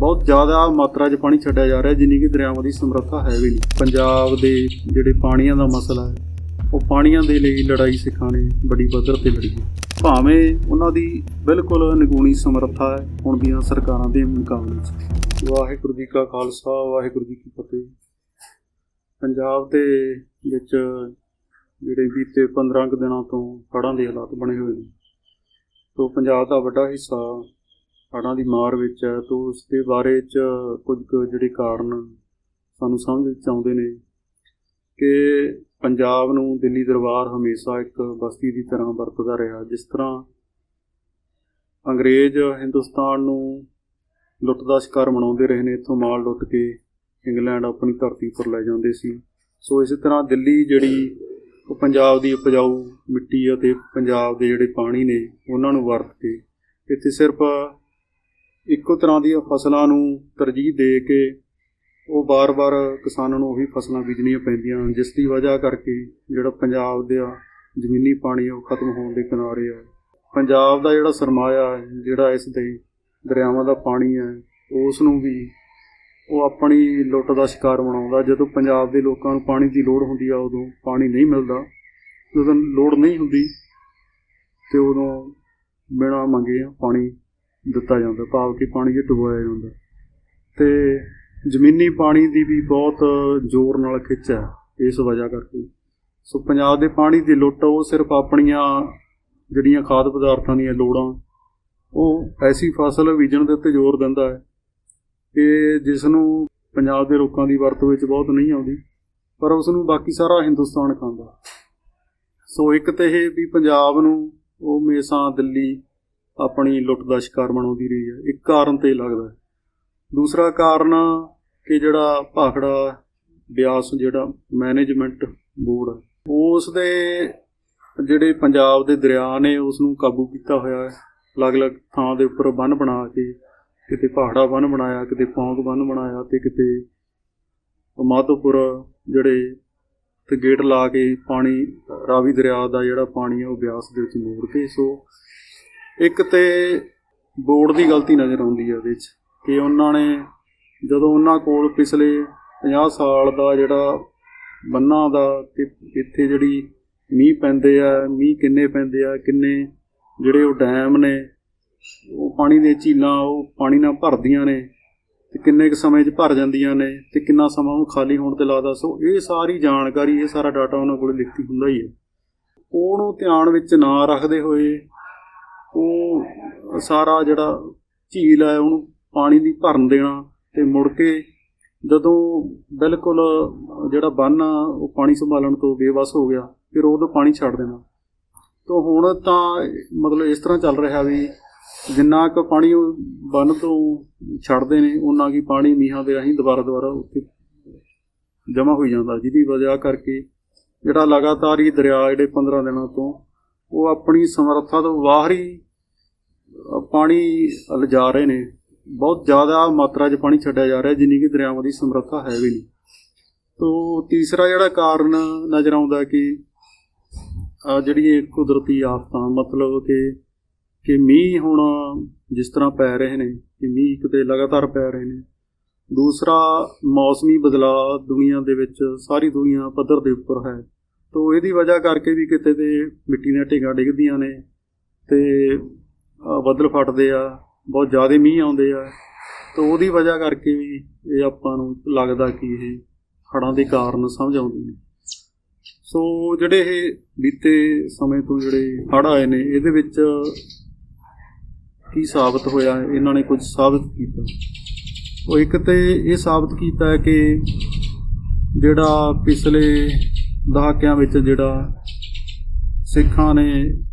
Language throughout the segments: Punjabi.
ਬਹੁਤ ਜ਼ਿਆਦਾ ਮਾਤਰਾ 'ਚ ਪਾਣੀ ਛੱਡਿਆ ਜਾ ਰਿਹਾ, ਜਿੰਨੀ ਕਿ ਦਰਿਆਵਾਂ ਦੀ ਸਮਰੱਥਾ ਹੈ ਵੀ ਨਹੀਂ। ਪੰਜਾਬ ਦੇ ਜਿਹੜੇ ਪਾਣੀਆਂ ਦਾ ਮਸਲਾ ਹੈ, ਉਹ ਪਾਣੀਆਂ ਦੇ ਲਈ ਲੜਾਈ ਸਿੱਖਾਂ ਨੇ ਬੜੀ ਪੱਧਰ ਤੇ ਲੜੀ ਭਾਵੇਂ ਉਹਨਾਂ ਦੀ ਬਿਲਕੁਲ ਨਿਗੂਣੀ ਸਮਰੱਥਾ ਹੈ, ਹੁਣ ਦੀਆਂ ਸਰਕਾਰਾਂ ਦੇ ਮੁਕਾਬਲੇ 'ਚ। ਵਾਹਿਗੁਰੂ ਜੀ ਕਾ ਖਾਲਸਾ, ਵਾਹਿਗੁਰੂ ਜੀ ਕੀ ਫਤਿਹ। ਪੰਜਾਬ ਦੇ ਵਿੱਚ ਜਿਹੜੇ ਬੀਤੇ 15 ਕੁ ਦਿਨਾਂ ਤੋਂ ਹੜ੍ਹਾਂ ਦੇ ਹਾਲਾਤ ਬਣੇ ਹੋਏ ਨੇ। ਤੋਂ ਪੰਜਾਬ ਦਾ ਵੱਡਾ ਹਿੱਸਾ ਹੜ੍ਹਾਂ ਦੀ ਮਾਰ ਵਿੱਚ ਹੈ, ਤਾਂ ਉਸ ਦੇ ਬਾਰੇ ਚ ਕੁਝ ਕੁ ਜਿਹੜੇ ਕਾਰਨ ਸਾਨੂੰ ਸਮਝ ਵਿੱਚ ਆਉਂਦੇ ਨੇ ਕਿ ਪੰਜਾਬ ਨੂੰ ਦਿੱਲੀ ਦਰਬਾਰ ਹਮੇਸ਼ਾ ਇੱਕ ਬਸਤੀ ਦੀ ਤਰ੍ਹਾਂ ਵਰਤਦਾ ਰਿਹਾ, ਜਿਸ ਤਰ੍ਹਾਂ ਅੰਗਰੇਜ਼ ਹਿੰਦੁਸਤਾਨ ਨੂੰ ਲੁੱਟ ਦਾ ਸ਼ਿਕਾਰ ਬਣਾਉਂਦੇ ਰਹੇ ਨੇ, ਇੱਥੋਂ ਮਾਲ ਲੁੱਟ ਕੇ ਇੰਗਲੈਂਡ ਆਪਣੀ ਧਰਤੀ ਪਰ ਲੈ ਜਾਂਦੇ ਸੀ। ਸੋ ਇਸੇ ਤਰ੍ਹਾਂ ਦਿੱਲੀ ਜਿਹੜੀ ਉਹ ਪੰਜਾਬ ਦੀ ਉਪਜਾਊ ਮਿੱਟੀ ਅਤੇ ਪੰਜਾਬ ਦੇ ਜਿਹੜੇ ਪਾਣੀ ਨੇ, ਉਹਨਾਂ ਨੂੰ ਵਰਤ ਕੇ ਇੱਥੇ ਸਿਰਫ ਇੱਕੋ ਤਰ੍ਹਾਂ ਦੀਆਂ ਫਸਲਾਂ ਨੂੰ ਤਰਜੀਹ ਦੇ ਕੇ ਉਹ ਬਾਰ-ਬਾਰ ਕਿਸਾਨਾਂ ਨੂੰ ਉਹੀ ਫਸਲਾਂ ਬੀਜਣੀਆਂ ਪੈਂਦੀਆਂ ਜਿਸ ਦੀ ਵਜ੍ਹਾ ਕਰਕੇ ਜਿਹੜਾ ਪੰਜਾਬ ਦਾ ਜ਼ਮੀਨੀ ਪਾਣੀ ਹੈ ਉਹ ਖਤਮ ਹੋਣ ਦੇ ਕਿਨਾਰੇ ਹੈ ਪੰਜਾਬ ਦਾ ਜਿਹੜਾ ਸਰਮਾਇਆ ਹੈ, ਜਿਹੜਾ ਇਸ ਦੇ ਦਰਿਆਵਾਂ ਦਾ ਪਾਣੀ ਹੈ, ਉਸ ਨੂੰ ਵੀ ਉਹ ਆਪਣੀ ਲੁੱਟ ਦਾ ਸ਼ਿਕਾਰ ਬਣਾਉਂਦਾ। ਜਦੋਂ ਪੰਜਾਬ ਦੇ ਲੋਕਾਂ ਨੂੰ ਪਾਣੀ ਦੀ ਲੋੜ ਹੁੰਦੀ ਆ, ਉਦੋਂ ਪਾਣੀ ਨਹੀਂ ਮਿਲਦਾ। ਜਦੋਂ ਲੋੜ ਨਹੀਂ ਹੁੰਦੀ, ਤੇ ਉਦੋਂ ਬਿਨਾਂ ਮੰਗੇ ਪਾਣੀ ਦਿੱਤਾ ਜਾਂਦਾ, ਭਾਵ ਕਿ ਪਾਣੀ 'ਚ ਡੁਬੋਇਆ ਜਾਂਦਾ। ਤੇ ਜ਼ਮੀਨੀ ਪਾਣੀ ਦੀ ਵੀ ਬਹੁਤ ਜ਼ੋਰ ਨਾਲ ਖਿੱਚ ਹੈ, ਇਸ ਵਜ੍ਹਾ ਕਰਕੇ। ਸੋ ਪੰਜਾਬ ਦੇ ਪਾਣੀ ਦੀ ਲੁੱਟ, ਉਹ ਸਿਰਫ ਆਪਣੀਆਂ ਜਿਹੜੀਆਂ ਖਾਦ ਪਦਾਰਥਾਂ ਦੀਆਂ ਲੋੜਾਂ, ਉਹ ਐਸੀ ਫਸਲ ਬੀਜਣ ਦੇ ਉੱਤੇ ਜ਼ੋਰ ਦਿੰਦਾ ਹੈ ਕਿ ਜਿਸ ਨੂੰ ਪੰਜਾਬ ਦੇ ਲੋਕਾਂ ਦੀ ਵਰਤੋਂ ਵਿੱਚ ਬਹੁਤ ਨਹੀਂ ਆਉਂਦੀ, ਪਰ ਉਸ ਨੂੰ ਬਾਕੀ ਸਾਰਾ ਹਿੰਦੁਸਤਾਨ ਖਾਂਦਾ। ਸੋ ਇੱਕ ਤੇ ਇਹ ਵੀ ਪੰਜਾਬ ਨੂੰ, ਉਹ ਮੇਸਾਂ, ਦਿੱਲੀ ਆਪਣੀ ਲੁੱਟ ਦਾ ਸ਼ਿਕਾਰ ਬਣਾਉਂਦੀ ਰਹੀ ਹੈ। ਇੱਕ ਕਾਰਨ ਤੇ ਇਹ ਲੱਗਦਾ ਹੈ। ਦੂਸਰਾ ਕਾਰਨ ਕਿ ਜਿਹੜਾ ਭਾਖੜਾ ਬਿਆਸ ਜਿਹੜਾ ਮੈਨੇਜਮੈਂਟ ਬੋਰਡ ਹੈ ਉਸ ਦੇ ਜਿਹੜੇ ਪੰਜਾਬ ਦੇ ਦਰਿਆ ਨੇ ਉਸ ਨੂੰ ਕਾਬੂ ਕੀਤਾ ਹੋਇਆ ਹੈ। ਅਲੱਗ-ਅਲੱਗ ਥਾਂ ਦੇ ਉੱਪਰ ਬੰਨ ਬਣਾ ਕੇ, ਕਿਤੇ ਪਹਾੜਾ ਬੰਨ ਬਣਾਇਆ, ਕਿਤੇ ਪੌਂਗ ਬੰਨ ਬਣਾਇਆ ਤੇ ਕਿਤੇ ਮਾਧੋਪੁਰ ਜਿਹੜੇ ਤੇ ਗੇਟ ਲਾ ਕੇ ਪਾਣੀ ਰਾਵੀ ਦਰਿਆ ਦਾ ਜਿਹੜਾ ਪਾਣੀ ਹੈ ਉਹ ਬਿਆਸ ਦੇ ਵਿੱਚ ਮੋੜ ਕੇ, ਸੋ ਇੱਕ ਤੇ ਬੋਰਡ ਦੀ ਗਲਤੀ ਨਜ਼ਰ ਆਉਂਦੀ ਹੈ ਇਹਦੇ ਵਿੱਚ ਕਿ ਉਹਨਾਂ ਨੇ ਜਦੋਂ ਉਹਨਾਂ ਕੋਲ ਪਿਛਲੇ 50 ਸਾਲ ਦਾ ਜਿਹੜਾ ਬੰਨਾਂ ਦਾ ਤੇ ਇੱਥੇ ਜਿਹੜੀ ਮੀਂਹ ਪੈਂਦੇ ਆ, ਮੀਂਹ ਕਿੰਨੇ ਪੈਂਦੇ ਆ, ਕਿੰਨੇ ਜਿਹੜੇ ਉਹ ਡੈਮ ਨੇ, ਉਹ ਪਾਣੀ ਦੀਆਂ ਝੀਲਾਂ ਉਹ ਪਾਣੀ ਨਾਲ ਭਰਦੀਆਂ ਨੇ, ਤੇ ਕਿੰਨੇ ਕੁ ਸਮੇਂ 'ਚ ਭਰ ਜਾਂਦੀਆਂ ਨੇ, ਤੇ ਕਿੰਨਾ ਸਮਾਂ ਉਹ ਖਾਲੀ ਹੋਣ ਤੇ ਲੱਗਦਾ ਸੋ ਇਹ ਸਾਰੀ ਜਾਣਕਾਰੀ, ਇਹ ਸਾਰਾ ਡਾਟਾ ਉਹਨਾਂ ਕੋਲ ਲਿਖਤੀ ਹੁੰਦਾ ਹੀ ਹੈ। ਉਹਨੂੰ ਧਿਆਨ ਵਿੱਚ ਨਾ ਰੱਖਦੇ ਹੋਏ ਉਹ ਸਾਰਾ ਜਿਹੜਾ ਝੀਲ ਹੈ, ਉਹਨੂੰ ਪਾਣੀ ਦੀ ਭਰਨ ਦੇਣਾ ਤੇ ਮੁੜ ਕੇ ਜਦੋਂ ਬਿਲਕੁਲ ਜਿਹੜਾ ਬੰਨ ਆ, ਉਹ ਪਾਣੀ ਸੰਭਾਲਣ ਤੋਂ ਬੇਵਸ ਹੋ ਗਿਆ, ਫਿਰ ਉਦੋਂ ਪਾਣੀ ਛੱਡ ਦੇਣਾ। ਤੋਂ ਹੁਣ ਤਾਂ ਮਤਲਬ ਇਸ ਤਰ੍ਹਾਂ ਚੱਲ ਰਿਹਾ ਵੀ ਜਿੰਨਾ ਕੁ ਪਾਣੀ ਉਹ ਬੰਨ ਤੋਂ ਛੱਡਦੇ ਨੇ ਉਹਨਾਂ ਕੀ ਪਾਣੀ ਮੀਹਾਂ ਦੇ ਰਾਹੀਂ ਦੁਬਾਰਾ ਦੁਬਾਰਾ ਉੱਥੇ ਜਮ੍ਹਾਂ ਹੋਈ ਜਾਂਦਾ, ਜਿਹਦੀ ਵਜ੍ਹਾ ਕਰਕੇ ਜਿਹੜਾ ਲਗਾਤਾਰ ਹੀ ਦਰਿਆ, ਜਿਹੜੇ 15 ਦਿਨਾਂ ਤੋਂ ਉਹ ਆਪਣੀ ਸਮਰੱਥਾ ਤੋਂ ਬਾਹਰ ਹੀ ਪਾਣੀ ਲਿਜਾ ਰਹੇ ਨੇ। ਬਹੁਤ ਜ਼ਿਆਦਾ ਮਾਤਰਾ 'ਚ ਪਾਣੀ ਛੱਡਿਆ ਜਾ ਰਿਹਾ, ਜਿੰਨੀ ਕਿ ਦਰਿਆਵਾਂ ਦੀ ਸਮਰੱਥਾ ਹੈ ਵੀ ਨਹੀਂ। ਤੋਂ ਤੀਸਰਾ ਜਿਹੜਾ ਕਾਰਨ ਨਜ਼ਰ ਆਉਂਦਾ ਕਿ ਜਿਹੜੀ ਇਹ ਕੁਦਰਤੀ ਆਫਤਾਂ, ਮਤਲਬ ਕਿ ਕਿ ਮੀਂਹ ਹੁਣ ਜਿਸ ਤਰ੍ਹਾਂ ਪੈ ਰਹੇ ਨੇ, ਕਿ ਮੀਂਹ ਕਿਤੇ ਲਗਾਤਾਰ ਪੈ ਰਹੇ ਨੇ। ਦੂਸਰਾ, ਮੌਸਮੀ ਬਦਲਾਅ ਦੁਨੀਆ ਦੇ ਵਿੱਚ, ਸਾਰੀ ਦੁਨੀਆ ਪੱਧਰ ਦੇ ਉੱਪਰ ਹੈ। ਤੋਂ ਇਹਦੀ ਵਜ੍ਹਾ ਕਰਕੇ ਵੀ ਕਿਤੇ ਤੇ ਮਿੱਟੀ ਦੀਆਂ ਢੇਗਾਂ ਡਿੱਗਦੀਆਂ ਨੇ ਤੇ ਬੱਦਲ ਫਟਦੇ ਆ, ਬਹੁਤ ਜ਼ਿਆਦਾ ਮੀਂਹ ਆਉਂਦੇ ਆ। ਤਾਂ ਉਹਦੀ ਵਜ੍ਹਾ ਕਰਕੇ ਵੀ ਇਹ ਆਪਾਂ ਨੂੰ ਲੱਗਦਾ ਕਿ ਇਹ ਹੜ੍ਹਾਂ ਦੇ ਕਾਰਨ ਸਮਝ ਆਉਂਦੇ ਨੇ। ਸੋ ਜਿਹੜੇ ਇਹ ਬੀਤੇ ਸਮੇਂ ਤੋਂ ਜਿਹੜੇ ਹੜ੍ਹ ਆਏ ਨੇ, ਇਹਦੇ ਵਿੱਚ ਕੀ ਸਾਬਤ ਹੋਇਆ? ਇਹਨਾਂ ਨੇ ਕੁਝ ਸਾਬਤ ਕੀਤਾ? ਉਹ ਇੱਕ ਤੇ ਇਹ ਸਾਬਤ ਕੀਤਾ ਕਿ ਜਿਹੜਾ ਪਿਛਲੇ ਦਹਾਕਿਆਂ ਵਿੱਚ ਜਿਹੜਾ ਸਿੱਖਾਂ ਨੇ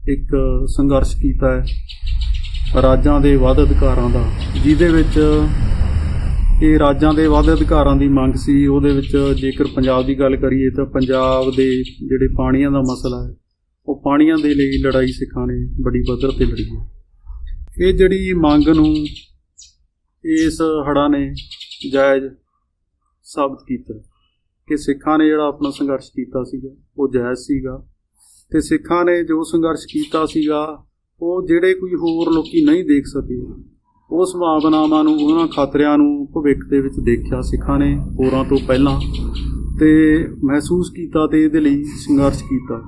ਇੱਕ ਸੰਘਰਸ਼ ਕੀਤਾ ਹੈ, ਰਾਜਾਂ ਦੇ ਵੱਧ ਅਧਿਕਾਰਾਂ ਦਾ, ਜਿਹਦੇ ਵਿੱਚ ਇਹ ਰਾਜਾਂ ਦੇ ਵੱਧ ਅਧਿਕਾਰਾਂ ਦੀ ਮੰਗ ਸੀ, ਉਹਦੇ ਵਿੱਚ ਜੇਕਰ ਪੰਜਾਬ ਦੀ ਗੱਲ ਕਰੀਏ ਤਾਂ ਪੰਜਾਬ ਦੇ ਜਿਹੜੇ ਪਾਣੀਆਂ ਦਾ ਮਸਲਾ ਹੈ, ਉਹ ਪਾਣੀਆਂ ਦੇ ਲਈ ਲੜਾਈ ਸਿੱਖਾਂ ਨੇ ਬੜੀ ਪੱਧਰ ਤੇ ਲੜੀ ਹੈ। ਇਹ ਜਿਹੜੀ ਮੰਗ ਨੂੰ ਇਸ ਹੜ੍ਹਾਂ ਨੇ ਜਾਇਜ਼ ਸਾਬਤ ਕੀਤਾ ਕਿ ਸਿੱਖਾਂ ਨੇ ਜਿਹੜਾ ਆਪਣਾ ਸੰਘਰਸ਼ ਕੀਤਾ ਸੀਗਾ, ਉਹ ਜਾਇਜ਼ ਸੀਗਾ। ਤੇ ਸਿੱਖਾਂ ਨੇ ਜੋ ਸੰਘਰਸ਼ ਕੀਤਾ ਸੀਗਾ, ਉਹ ਜਿਹੜੇ ਕੋਈ ਹੋਰ ਲੋਕੀ ਨਹੀਂ ਦੇਖ ਸਕੇ ਉਹ ਸੰਭਾਵਨਾਵਾਂ ਨੂੰ, ਉਹਨਾਂ ਖਤਰਿਆਂ ਨੂੰ ਭਵਿੱਖ ਦੇ ਵਿੱਚ ਦੇਖਿਆ ਸਿੱਖਾਂ ਨੇ ਹੋਰਾਂ ਤੋਂ ਪਹਿਲਾਂ। ਤੇ ਮਹਿਸੂਸ ਕੀਤਾ ਤੇ ਇਹਦੇ ਲਈ ਸੰਘਰਸ਼ ਕੀਤਾ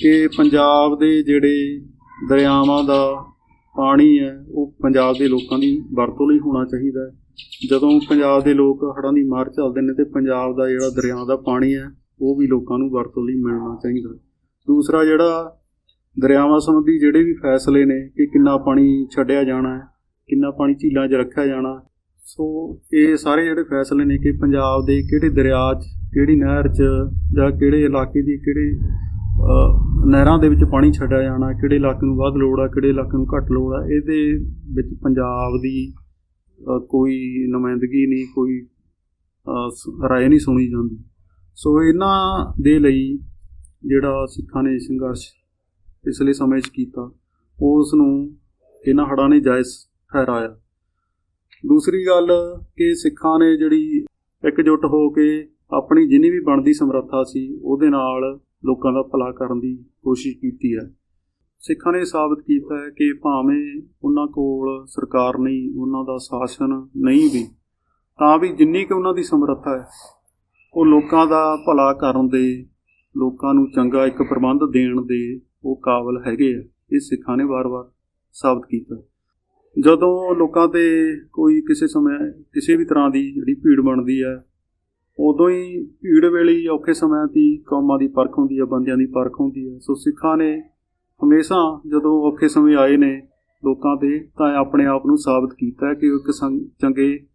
ਕਿ ਪੰਜਾਬ ਦੇ ਜਿਹੜੇ ਦਰਿਆਵਾਂ ਦਾ ਪਾਣੀ ਹੈ, ਉਹ ਪੰਜਾਬ ਦੇ ਲੋਕਾਂ ਦੀ ਵਰਤੋਂ ਲਈ ਹੋਣਾ ਚਾਹੀਦਾ ਹੈ। ਜਦੋਂ ਪੰਜਾਬ ਦੇ ਲੋਕ ਹੜ੍ਹਾਂ ਦੀ ਮਾਰ ਝੱਲਦੇ ਨੇ ਤੇ ਪੰਜਾਬ ਦਾ ਜਿਹੜਾ ਦਰਿਆ ਦਾ ਪਾਣੀ ਹੈ, ਉਹ ਵੀ ਲੋਕਾਂ ਨੂੰ ਵਰਤੋਂ ਲਈ ਮਿਲਣਾ ਚਾਹੀਦਾ। ਦੂਸਰਾ ਜਿਹੜਾ ਦਰਿਆਵਾਂ ਸੰਬੰਧੀ ਜਿਹੜੇ ਵੀ ਫੈਸਲੇ ਨੇ ਕਿ ਕਿੰਨਾ ਪਾਣੀ ਛੱਡਿਆ ਜਾਣਾ ਹੈ, ਕਿੰਨਾ ਪਾਣੀ ਝੀਲਾਂ 'ਚ ਰੱਖਿਆ ਜਾਣਾ, ਸੋ ਇਹ ਸਾਰੇ ਜਿਹੜੇ ਫੈਸਲੇ ਨੇ ਕਿ ਪੰਜਾਬ ਦੇ ਕਿਹੜੇ ਦਰਿਆ 'ਚ, ਕਿਹੜੀ ਨਹਿਰ 'ਚ ਜਾਂ ਕਿਹੜੇ ਇਲਾਕੇ ਦੀ ਕਿਹੜੇ ਨਹਿਰਾਂ ਦੇ ਵਿੱਚ ਪਾਣੀ ਛੱਡਿਆ ਜਾਣਾ, ਕਿਹੜੇ ਇਲਾਕੇ ਨੂੰ ਵੱਧ ਲੋੜ ਆ, ਕਿਹੜੇ ਇਲਾਕੇ ਨੂੰ ਘੱਟ ਲੋੜ ਆ, ਇਹਦੇ ਵਿੱਚ ਪੰਜਾਬ ਦੀ ਕੋਈ ਨੁਮਾਇੰਦਗੀ ਨਹੀਂ ਕੋਈ ਅ, ਰਾਏ ਨਹੀਂ ਸੁਣੀ ਜਾਂਦੀ। ਸੋ ਇਹਨਾਂ ਦੇ ਲਈ ਜਿਹੜਾ ਸਿੱਖਾਂ ਨੇ ਸੰਘਰਸ਼ ਪਿਛਲੇ ਸਮੇਂ 'ਚ ਕੀਤਾ ਉਸ ਨੂੰ ਇਹਨਾਂ ਹੜ੍ਹਾਂ ਨੇ ਜਾਇਜ਼ ਠਹਿਰਾਇਆ। ਦੂਸਰੀ ਗੱਲ ਕਿ ਸਿੱਖਾਂ ਨੇ ਜਿਹੜੀ ਇਕਜੁੱਟ ਹੋ ਕੇ ਆਪਣੀ ਜਿੰਨੀ ਵੀ ਬਣਦੀ ਸਮਰੱਥਾ ਸੀ ਉਹਦੇ ਨਾਲ ਲੋਕਾਂ ਦਾ ਭਲਾ ਕਰਨ ਦੀ ਕੋਸ਼ਿਸ਼ ਕੀਤੀ ਹੈ। ਸਿੱਖਾਂ ਨੇ ਸਾਬਤ ਕੀਤਾ ਹੈ ਕਿ ਭਾਵੇਂ ਉਹਨਾਂ ਕੋਲ ਸਰਕਾਰ ਨਹੀਂ, ਉਹਨਾਂ ਦਾ ਸ਼ਾਸਨ ਨਹੀਂ ਵੀ, ਤਾਂ ਵੀ ਜਿੰਨੀ ਕਿ ਉਹਨਾਂ ਦੀ ਸਮਰੱਥਾ ਹੈ, ਉਹ ਲੋਕਾਂ ਦਾ ਭਲਾ ਕਰਨ ਦੇ, ਲੋਕਾਂ ਨੂੰ ਚੰਗਾ ਇੱਕ ਪ੍ਰਬੰਧ ਦੇਣ ਦੇ ਉਹ ਕਾਬਲ ਹੈਗੇ ਆ। ਇਹ ਸਿੱਖਾਂ ਨੇ ਵਾਰ-ਵਾਰ ਸਾਬਤ ਕੀਤਾ। ਜਦੋਂ ਲੋਕਾਂ ਤੇ ਕੋਈ ਕਿਸੇ ਸਮੇਂ ਕਿਸੇ ਵੀ ਤਰ੍ਹਾਂ ਦੀ ਜਿਹੜੀ ਭੀੜ ਬਣਦੀ ਹੈ ਉਦੋਂ ਹੀ ਭੀੜ ਵੇਲੇ ਔਖੇ ਸਮਿਆਂ ਦੀ ਕੌਮਾਂ ਦੀ ਪਰਖ ਹੁੰਦੀ ਹੈ ਬੰਦਿਆਂ ਦੀ ਪਰਖ ਹੁੰਦੀ ਹੈ ਸੋ ਸਿੱਖਾਂ ਨੇ ਹਮੇਸ਼ਾ ਜਦੋਂ ਔਖੇ ਸਮੇਂ ਆਏ ਨੇ ਲੋਕਾਂ ਤੇ, ਤਾਂ ਆਪਣੇ ਆਪ ਨੂੰ ਸਾਬਤ ਕੀਤਾ ਕਿ ਉਹ ਇੱਕ ਚੰਗੇ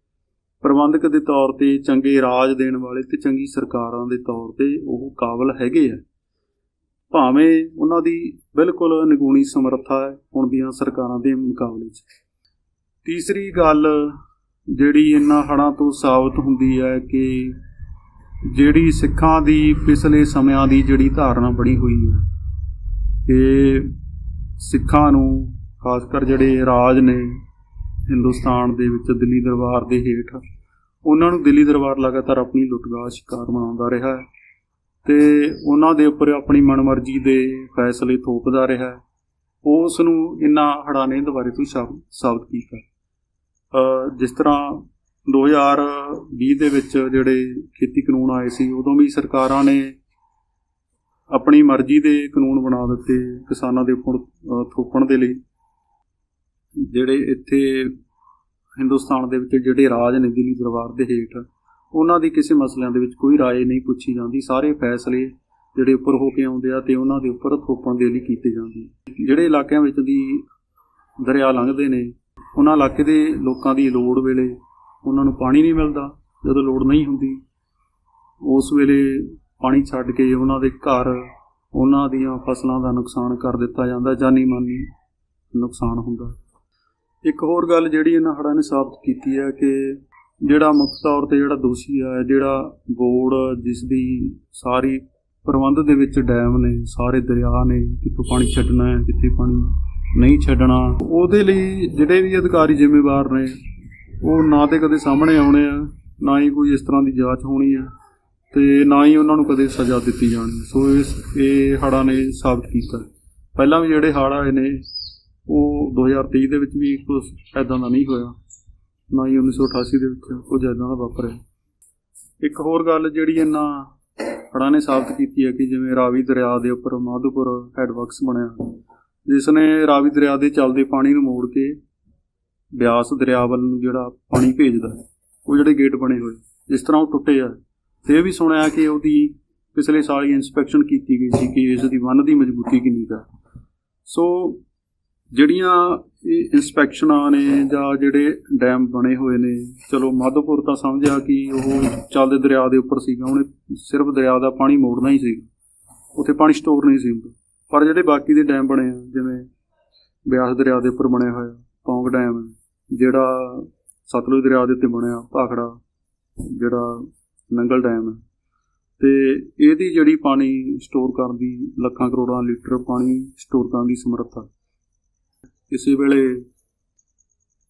ਪ੍ਰਬੰਧਕ ਦੇ ਤੌਰ ਤੇ, ਚੰਗੇ ਰਾਜ ਦੇਣ ਵਾਲੇ ਤੇ ਚੰਗੀ ਸਰਕਾਰਾਂ ਦੇ ਤੌਰ ਤੇ ਉਹ ਕਾਬਲ ਹੈਗੇ ਆ। ਭਾਵੇਂ ਉਹਨਾਂ ਦੀ ਬਿਲਕੁਲ ਨਿਗੂਣੀ ਸਮਰੱਥਾ ਹੈ ਹੁਣ ਦੀਆਂ ਸਰਕਾਰਾਂ ਦੇ ਮੁਕਾਬਲੇ 'ਚ। ਤੀਸਰੀ ਗੱਲ ਜਿਹੜੀ ਇਹਨਾਂ ਹੜ੍ਹਾਂ ਤੋਂ ਸਾਬਤ ਹੁੰਦੀ ਹੈ ਕਿ ਜਿਹੜੀ ਸਿੱਖਾਂ ਦੀ ਪਿਛਲੇ ਸਮਿਆਂ ਦੀ ਜਿਹੜੀ ਧਾਰਨਾ ਬਣੀ ਹੋਈ ਹੈ ਕਿ ਸਿੱਖਾਂ ਨੂੰ, ਖਾਸ ਕਰ ਜਿਹੜੇ ਰਾਜ ਨੇ ਹਿੰਦੁਸਤਾਨ ਦੇ ਵਿੱਚ ਦਿੱਲੀ ਦਰਬਾਰ ਦੇ ਹੇਠ, ਉਹਨਾਂ ਨੂੰ ਦਿੱਲੀ ਦਰਬਾਰ ਲਗਾਤਾਰ ਆਪਣੀ ਲੁੱਟ ਸ਼ਿਕਾਰ ਬਣਾਉਂਦਾ ਰਿਹਾ ਹੈ ਤੇ ਉਹਨਾਂ ਦੇ ਉੱਪਰ ਆਪਣੀ ਮਨਮਰਜ਼ੀ ਦੇ ਫੈਸਲੇ ਥੋਪਦਾ ਰਿਹਾ ਉਸ ਨੂੰ ਇਹਨਾਂ ਹੜ੍ਹਾਂ ਨੇ ਦੁਬਾਰੇ ਤੋਂ ਸਾਬਤ ਕੀਤਾ ਜਿਸ ਤਰ੍ਹਾਂ 2020 ਦੇ ਵਿੱਚ ਜਿਹੜੇ ਖੇਤੀ ਕਾਨੂੰਨ ਆਏ ਸੀ, ਉਦੋਂ ਵੀ ਸਰਕਾਰਾਂ ਨੇ ਆਪਣੀ ਮਰਜ਼ੀ ਦੇ ਕਾਨੂੰਨ ਬਣਾ ਦਿੱਤੇ ਕਿਸਾਨਾਂ ਦੇ ਉੱਪਰ ਅ, ਥੋਪਣ ਦੇ ਲਈ ਜਿਹੜੇ ਇੱਥੇ ਹਿੰਦੁਸਤਾਨ ਦੇ ਵਿੱਚ ਜਿਹੜੇ ਰਾਜ ਨੇ ਦਿੱਲੀ ਦਰਬਾਰ ਦੇ ਹੇਠ ਉਹਨਾਂ ਦੀ ਕਿਸੇ ਮਸਲਿਆਂ ਦੇ ਵਿੱਚ ਕੋਈ رائے ਨਹੀਂ ਪੁੱਛੀ ਜਾਂਦੀ ਸਾਰੇ ਫੈਸਲੇ ਜਿਹੜੇ ਉੱਪਰ ਹੋ ਕੇ ਆਉਂਦੇ ਆ ਤੇ ਉਹਨਾਂ ਦੇ ਉੱਪਰ ਥੋਪਣ ਦੇ ਲਈ ਕੀਤੇ ਜਾਂਦੇ ਜਿਹੜੇ ਇਲਾਕਿਆਂ ਵਿੱਚ ਦੀ ਦਰਿਆ ਲੰਘਦੇ ਨੇ ਉਹਨਾਂ ਇਲਾਕੇ ਦੇ ਲੋਕਾਂ ਦੀ ਲੋੜ ਵੇਲੇ ਉਹਨਾਂ ਨੂੰ ਪਾਣੀ ਨਹੀਂ ਮਿਲਦਾ ਜਦੋਂ ਲੋੜ ਨਹੀਂ ਹੁੰਦੀ ਉਸ ਵੇਲੇ ਪਾਣੀ ਛੱਡ ਕੇ ਉਹਨਾਂ ਦੇ ਘਰ ਉਹਨਾਂ ਦੀਆਂ ਫਸਲਾਂ ਦਾ ਨੁਕਸਾਨ ਕਰ ਦਿੱਤਾ ਜਾਂਦਾ, ਜਾਨੀ ਮਾਨੀ ਨੁਕਸਾਨ ਹੁੰਦਾ। ਇੱਕ ਹੋਰ ਗੱਲ ਜਿਹੜੀ ਇਹਨਾਂ ਹੜ੍ਹਾਂ ਨੇ ਸਾਬਤ ਕੀਤੀ ਹੈ ਕਿ ਜਿਹੜਾ ਮੁੱਖ ਤੌਰ ਤੇ ਜਿਹੜਾ ਦੋਸ਼ੀ ਆ, ਜਿਹੜਾ ਬੋਰਡ ਜਿਸ ਦੀ ਸਾਰੀ ਪ੍ਰਬੰਧ ਦੇ ਵਿੱਚ ਡੈਮ ਨੇ, ਸਾਰੇ ਦਰਿਆ ਨੇ, ਕਿੱਥੋਂ ਪਾਣੀ ਛੱਡਣਾ ਹੈ, ਕਿੱਥੇ ਪਾਣੀ ਨਹੀਂ ਛੱਡਣਾ, ਉਹਦੇ ਲਈ ਜਿਹੜੇ ਵੀ ਅਧਿਕਾਰੀ ਜ਼ਿੰਮੇਵਾਰ ਨੇ, ਉਹ ਨਾ ਤੇ ਕਦੇ ਸਾਹਮਣੇ ਆਉਣੇ ਆ, ਨਾ ਹੀ ਕੋਈ ਇਸ ਤਰ੍ਹਾਂ ਦੀ ਜਾਂਚ ਹੋਣੀ ਆ। ਤੇ ਨਾ ਹੀ ਉਹਨਾਂ ਨੂੰ ਕਦੇ ਸਜ਼ਾ ਦਿੱਤੀ ਜਾਣੀ। ਸੋ ਇਸ, ਇਹ ਹੜ੍ਹਾਂ ਨੇ ਸਾਬਤ ਕੀਤਾ। ਪਹਿਲਾਂ ਵੀ ਜਿਹੜੇ ਹੜ੍ਹ ਆਏ ਨੇ, ਉਹ 2023 ਦੇ ਵਿੱਚ ਵੀ ਕੁਝ ਐਦਾਂ ਦਾ ਨਹੀਂ ਹੋਇਆ। ਨਾ ਹੀ 1988 ਦੇ ਵਿੱਚ ਕੁਝ ਐਦਾਂ ਦਾ ਵਾਪਰਿਆ ਇੱਕ ਹੋਰ ਗੱਲ ਜਿਹੜੀ ਇਹਨਾਂ ਹੜ੍ਹਾਂ ਨੇ ਸਾਬਤ ਕੀਤੀ ਹੈ ਕਿ ਜਿਵੇਂ ਰਾਵੀ ਦਰਿਆ ਦੇ ਉੱਪਰ ਮਾਧੋਪੁਰ ਹੈਡਵਰਕਸ ਬਣਿਆ, ਜਿਸ ਨੇ ਰਾਵੀ ਦਰਿਆ ਦੇ ਚੱਲਦੇ ਪਾਣੀ ਨੂੰ ਮੋੜ ਕੇ ਬਿਆਸ ਦਰਿਆ ਵੱਲ ਨੂੰ ਜਿਹੜਾ ਪਾਣੀ ਭੇਜਦਾ, ਉਹ ਜਿਹੜੇ ਗੇਟ ਬਣੇ ਹੋਏ, ਜਿਸ ਤਰ੍ਹਾਂ ਉਹ ਟੁੱਟੇ ਆ ਤੇ ਇਹ ਵੀ ਸੁਣਿਆ ਕਿ ਉਹਦੀ ਪਿਛਲੇ ਸਾਲ ਹੀ ਇਨਸਪੈਕਸ਼ਨ ਕੀਤੀ ਗਈ ਸੀ ਕਿ ਇਸ ਦੀ ਬੰਨ ਦੀ ਮਜ਼ਬੂਤੀ ਕਿੰਨੀ ਕੁ ਸੋ ਜਿਹੜੀਆਂ ਇਹ ਇਨਸਪੈਕਸ਼ਨਾਂ ਨੇ ਜਾਂ ਜਿਹੜੇ ਡੈਮ ਬਣੇ ਹੋਏ ਨੇ, ਚਲੋ ਮਾਧੋਪੁਰ ਤਾਂ ਸਮਝਿਆ ਕਿ ਉਹ ਚੱਲਦੇ ਦਰਿਆ ਦੇ ਉੱਪਰ ਸੀਗਾ, ਉਹਨੇ ਸਿਰਫ ਦਰਿਆ ਦਾ ਪਾਣੀ ਮੋੜਨਾ ਹੀ ਸੀ। ਉੱਥੇ ਪਾਣੀ ਸਟੋਰ ਨਹੀਂ ਸੀ ਹੁੰਦਾ। ਪਰ ਜਿਹੜੇ ਬਾਕੀ ਦੇ ਡੈਮ ਬਣੇ ਆ, ਜਿਵੇਂ ਬਿਆਸ ਦਰਿਆ ਦੇ ਉੱਪਰ ਬਣਿਆ ਹੋਇਆ, ਪੌਂਗ ਡੈਮ ਜਿਹੜਾ ਸਤਲੁਜ ਦਰਿਆ ਦੇ ਉੱਤੇ ਬਣਿਆ, ਭਾਖੜਾ, ਜਿਹੜਾ ਨੰਗਲ ਡੈਮ। ਹੈ ਤੇ ਇਹਦੀ ਜਿਹੜੀ ਪਾਣੀ ਸਟੋਰ ਕਰਨ ਦੀ ਲੱਖਾਂ ਕਰੋੜਾਂ ਲੀਟਰ ਪਾਣੀ ਸਟੋਰ ਕਰਨ ਦੀ ਸਮਰੱਥਾ ਕਿਸੇ ਵੇਲੇ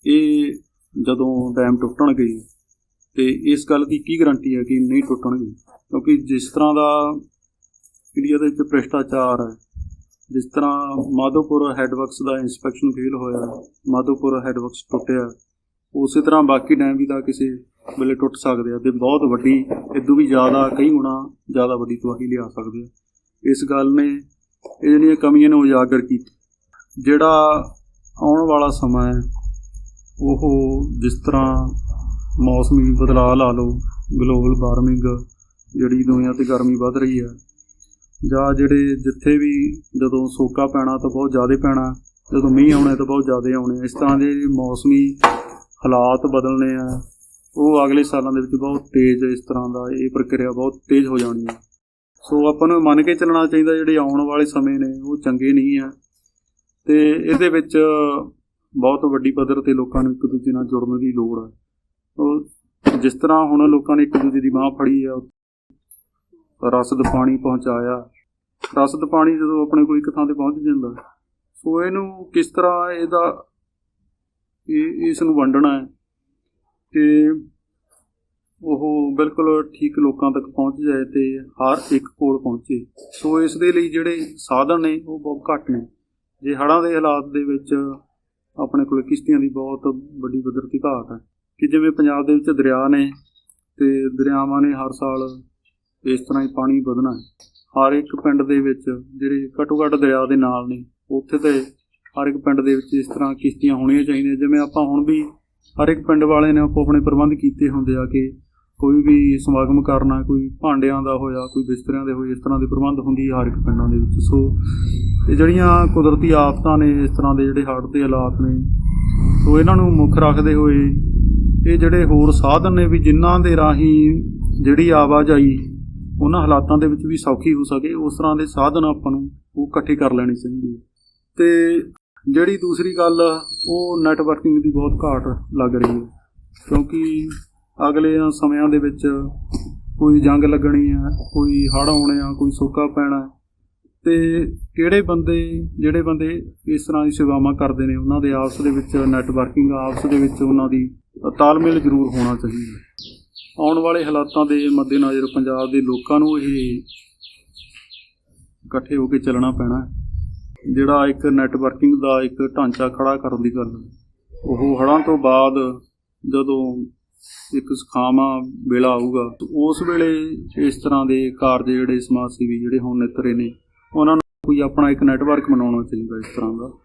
ਇਹ ਜਦੋਂ ਡੈਮ ਟੁੱਟਣਗੇ ਤੇ ਇਸ ਗੱਲ ਦੀ ਕੀ ਗਾਰੰਟੀ ਹੈ ਕਿ ਨਹੀਂ ਟੁੱਟਣਗੇ ਕਿਉਂਕਿ ਜਿਸ ਤਰ੍ਹਾਂ ਦਾ ਇੰਡੀਆ ਦੇ ਵਿੱਚ ਭ੍ਰਿਸ਼ਟਾਚਾਰ ਹੈ, ਜਿਸ ਤਰ੍ਹਾਂ ਮਾਧੋਪੁਰ ਹੈਡਵਰਕਸ ਦਾ ਇਨਸਪੈਕਸ਼ਨ ਫੇਲ ਹੋਇਆ, ਮਾਧੋਪੁਰ ਹੈਡਵਰਕਸ ਟੁੱਟਿਆ, ਉਸੇ ਤਰ੍ਹਾਂ ਬਾਕੀ ਡੈਮ ਵੀ ਦਾ ਕਿਸੇ ਵੇਲੇ ਟੁੱਟ ਸਕਦੇ ਆ ਤੇ ਬਹੁਤ ਵੱਡੀ ਇਦੋਂ ਵੀ ਜ਼ਿਆਦਾ, ਕਈ ਗੁਣਾ ਜ਼ਿਆਦਾ ਵੱਡੀ ਤਬਾਹੀ ਲਿਆ ਸਕਦੇ ਆ। ਇਸ ਗੱਲ ਨੇ ਇਹ ਜਿਹੜੀਆਂ ਕਮੀਆਂ ਨੂੰ ਉਜਾਗਰ ਕੀਤਾ। ਜਿਹੜਾ ਆਉਣ ਵਾਲਾ ਸਮਾਂ ਹੈ, ਉਹ ਜਿਸ ਤਰ੍ਹਾਂ ਮੌਸਮੀ ਬਦਲਾਅ ਲਾ ਲਓ ਗਲੋਬਲ ਵਾਰਮਿੰਗ ਜਿਹੜੀ ਦੁਨੀਆ ਤੇ ਗਰਮੀ ਵੱਧ ਰਹੀ ਹੈ ਜਾਂ ਜਿਹੜੇ ਜਿੱਥੇ ਵੀ ਜਦੋਂ ਸੋਕਾ ਪੈਣਾ ਤਾਂ ਬਹੁਤ ਜ਼ਿਆਦਾ ਪੈਣਾ, ਜਦੋਂ ਮੀਂਹ ਆਉਣਾ ਤਾਂ ਬਹੁਤ ਜ਼ਿਆਦਾ ਆਉਣੇ, ਇਸ ਤਰ੍ਹਾਂ ਦੇ ਮੌਸਮੀ ਹਾਲਾਤ ਬਦਲਨੇ ਆ ਉਹ ਅਗਲੇ ਸਾਲਾਂ ਦੇ ਵਿੱਚ ਬਹੁਤ ਤੇਜ਼ ਇਸ ਤਰ੍ਹਾਂ ਦਾ ਇਹ ਪ੍ਰਕਿਰਿਆ ਬਹੁਤ ਤੇਜ਼ ਹੋ ਜਾਣੀ ਹੈ। ਸੋ ਆਪਾਂ ਨੂੰ ਮੰਨ ਕੇ ਚੱਲਣਾ ਚਾਹੀਦਾ ਜਿਹੜੇ ਆਉਣ ਵਾਲੇ ਸਮੇਂ ਨੇ, ਉਹ ਚੰਗੇ ਨਹੀਂ ਆ ਤੇ ਇਹਦੇ ਵਿੱਚ ਬਹੁਤ ਵੱਡੀ ਪੱਧਰ ਤੇ ਲੋਕਾਂ ਨੂੰ ਇੱਕ ਦੂਜੇ ਨਾਲ ਜੁੜਨ ਦੀ ਲੋੜ ਹੈ। ਉਹ ਜਿਸ ਤਰ੍ਹਾਂ ਹੁਣ ਲੋਕਾਂ ਨੇ ਇੱਕ ਦੂਜੇ ਦੀ ਬਾਹ ਫੜੀ ਆ, ਰਸਦ ਪਾਣੀ ਪਹੁੰਚਾਇਆ, ਰਸਦ ਪਾਣੀ ਜਦੋਂ ਆਪਣੇ ਕੋਈ ਇੱਕ ਥਾਂ ਤੇ ਪਹੁੰਚ ਜਾਂਦਾ, ਸੋ ਇਹਨੂੰ ਕਿਸ ਤਰ੍ਹਾਂ ਇਹਦਾ ਇਹ ਇਸ ਨੂੰ ਵੰਡਣਾ ਹੈ? ਕਿ ਉਹ ਬਿਲਕੁਲ ਠੀਕ ਲੋਕਾਂ ਤੱਕ ਪਹੁੰਚ ਜਾਏ ਤੇ ਹਰ ਇੱਕ ਕੋਲ ਪਹੁੰਚੇ। ਸੋ ਇਸ ਦੇ ਲਈ ਜਿਹੜੇ ਸਾਧਨ ਨੇ ਉਹ ਬਹੁਤ ਘੱਟ ਨੇ। ਜੇ ਹੜ੍ਹਾਂ ਦੇ ਹਾਲਾਤ ਦੇ ਵਿੱਚ ਆਪਣੇ ਕੋਲ ਕਿਸ਼ਤੀਆਂ ਦੀ ਬਹੁਤ ਵੱਡੀ ਕੁਦਰਤੀ ਘਾਟ ਹੈ ਕਿ ਜਿਵੇਂ ਪੰਜਾਬ ਦੇ ਵਿੱਚ ਦਰਿਆ ਨੇ ਤੇ ਦਰਿਆਵਾਂ ਨੇ ਹਰ ਸਾਲ ਇਸ ਤਰ੍ਹਾਂ ਹੀ ਪਾਣੀ ਵਧਣਾ ਹੈ। ਹਰ ਇੱਕ ਪਿੰਡ ਦੇ ਵਿੱਚ ਜਿਹੜੇ ਘੱਟੋ ਘੱਟ ਦਰਿਆ ਦੇ ਨਾਲ ਨੇ, ਉੱਥੇ ਤੇ ਹਰ ਇੱਕ ਪਿੰਡ ਦੇ ਵਿੱਚ ਇਸ ਤਰ੍ਹਾਂ ਕਿਸ਼ਤੀਆਂ ਹੋਣੀਆਂ ਚਾਹੀਦੀਆਂ। ਜਿਵੇਂ ਆਪਾਂ ਹੁਣ ਵੀ ਹਰ ਇੱਕ ਪਿੰਡ ਵਾਲੇ ਨੇ ਆਪੋ ਆਪਣੇ ਪ੍ਰਬੰਧ ਕੀਤੇ ਹੁੰਦੇ ਆ ਕਿ ਕੋਈ ਵੀ ਸਮਾਗਮ ਕਰਨਾ, ਕੋਈ ਭਾਂਡਿਆਂ ਦਾ ਹੋਇਆ, ਕੋਈ ਬਿਸਤਰਿਆਂ ਦੇ ਹੋਏ, ਇਸ ਤਰ੍ਹਾਂ ਦੇ ਪ੍ਰਬੰਧ ਹੁੰਦੀ ਆ ਹਰ ਇੱਕ ਪਿੰਡਾਂ ਦੇ ਵਿੱਚ। ਸੋ ਇਹ ਜਿਹੜੀਆਂ ਕੁਦਰਤੀ ਆਫਤਾਂ ਨੇ, ਇਸ ਤਰ੍ਹਾਂ ਦੇ ਜਿਹੜੇ ਹੜ੍ਹ ਦੇ ਹਾਲਾਤ ਨੇ, ਸੋ ਇਹਨਾਂ ਨੂੰ ਮੁੱਖ ਰੱਖਦੇ ਹੋਏ ਇਹ ਜਿਹੜੇ ਹੋਰ ਸਾਧਨ ਨੇ ਵੀ ਜਿਨ੍ਹਾਂ ਦੇ ਰਾਹੀਂ ਜਿਹੜੀ ਆਵਾਜਾਈ ਉਹਨਾਂ ਹਾਲਾਤਾਂ ਦੇ ਵਿੱਚ ਵੀ ਸੌਖੀ ਹੋ ਸਕੇ, ਉਸ ਤਰ੍ਹਾਂ ਦੇ ਸਾਧਨ ਆਪਾਂ ਨੂੰ ਉਹ ਇਕੱਠੇ ਕਰ ਲੈਣੇ ਚਾਹੀਦੇ ਆ। ਤੇ ਜਿਹੜੀ ਦੂਸਰੀ ਗੱਲ ਉਹ ਨੈਟਵਰਕਿੰਗ ਦੀ ਬਹੁਤ ਘਾਟ ਲੱਗ ਰਹੀ ਹੈ ਕਿਉਂਕਿ ਅਗਲੇ ਸਮਿਆਂ ਦੇ ਵਿੱਚ ਕੋਈ ਜੰਗ ਲੱਗਣੀ ਆ, ਕੋਈ ਹੜ੍ਹ ਆਉਣੇ ਆ, ਕੋਈ ਸੋਕਾ ਪੈਣਾ ਤੇ ਕਿਹੜੇ ਬੰਦੇ, ਜਿਹੜੇ ਬੰਦੇ ਇਸ ਤਰ੍ਹਾਂ ਦੀ ਸੇਵਾਵਾਂ ਕਰਦੇ ਨੇ, ਉਹਨਾਂ ਦੇ ਆਪਸ ਦੇ ਵਿੱਚ ਨੈਟਵਰਕਿੰਗ ਆਪਸ ਦੇ ਵਿੱਚ ਉਹਨਾਂ ਦੀ ਤਾਲਮੇਲ ਜ਼ਰੂਰ ਹੋਣਾ ਚਾਹੀਦਾ ਹੈ ਆਉਣ ਵਾਲੇ ਹਾਲਾਤਾਂ ਦੇ ਮੱਦੇਨਜ਼ਰ ਪੰਜਾਬ ਦੇ ਲੋਕਾਂ ਨੂੰ ਇਹ ਇਕੱਠੇ ਹੋ ਕੇ ਚੱਲਣਾ ਪੈਣਾ ਹੈ। ਜਿਹੜਾ ਇੱਕ ਨੈਟਵਰਕਿੰਗ ਦਾ ਇੱਕ ਢਾਂਚਾ ਖੜਾ ਕਰਨ ਦੀ ਗੱਲ। ਉਹ ਹੜ੍ਹਾਂ ਤੋਂ ਬਾਅਦ ਜਦੋਂ ਇੱਕ ਸੁਖਾਵਾਂ ਵੇਲਾ ਆਊਗਾ, ਉਸ ਵੇਲੇ ਇਸ ਤਰ੍ਹਾਂ ਦੇ ਕਾਰਜ ਜਿਹੜੇ ਸਮਾਜ ਸੇਵੀ ਜਿਹੜੇ ਹੁਣ ਨਿਤਰੇ ਨੇ, ਉਹਨਾਂ ਨੂੰ ਕੋਈ ਆਪਣਾ ਇੱਕ ਨੈਟਵਰਕ ਬਣਾਉਣਾ ਚਾਹੀਦਾ ਇਸ ਤਰ੍ਹਾਂ ਦਾ।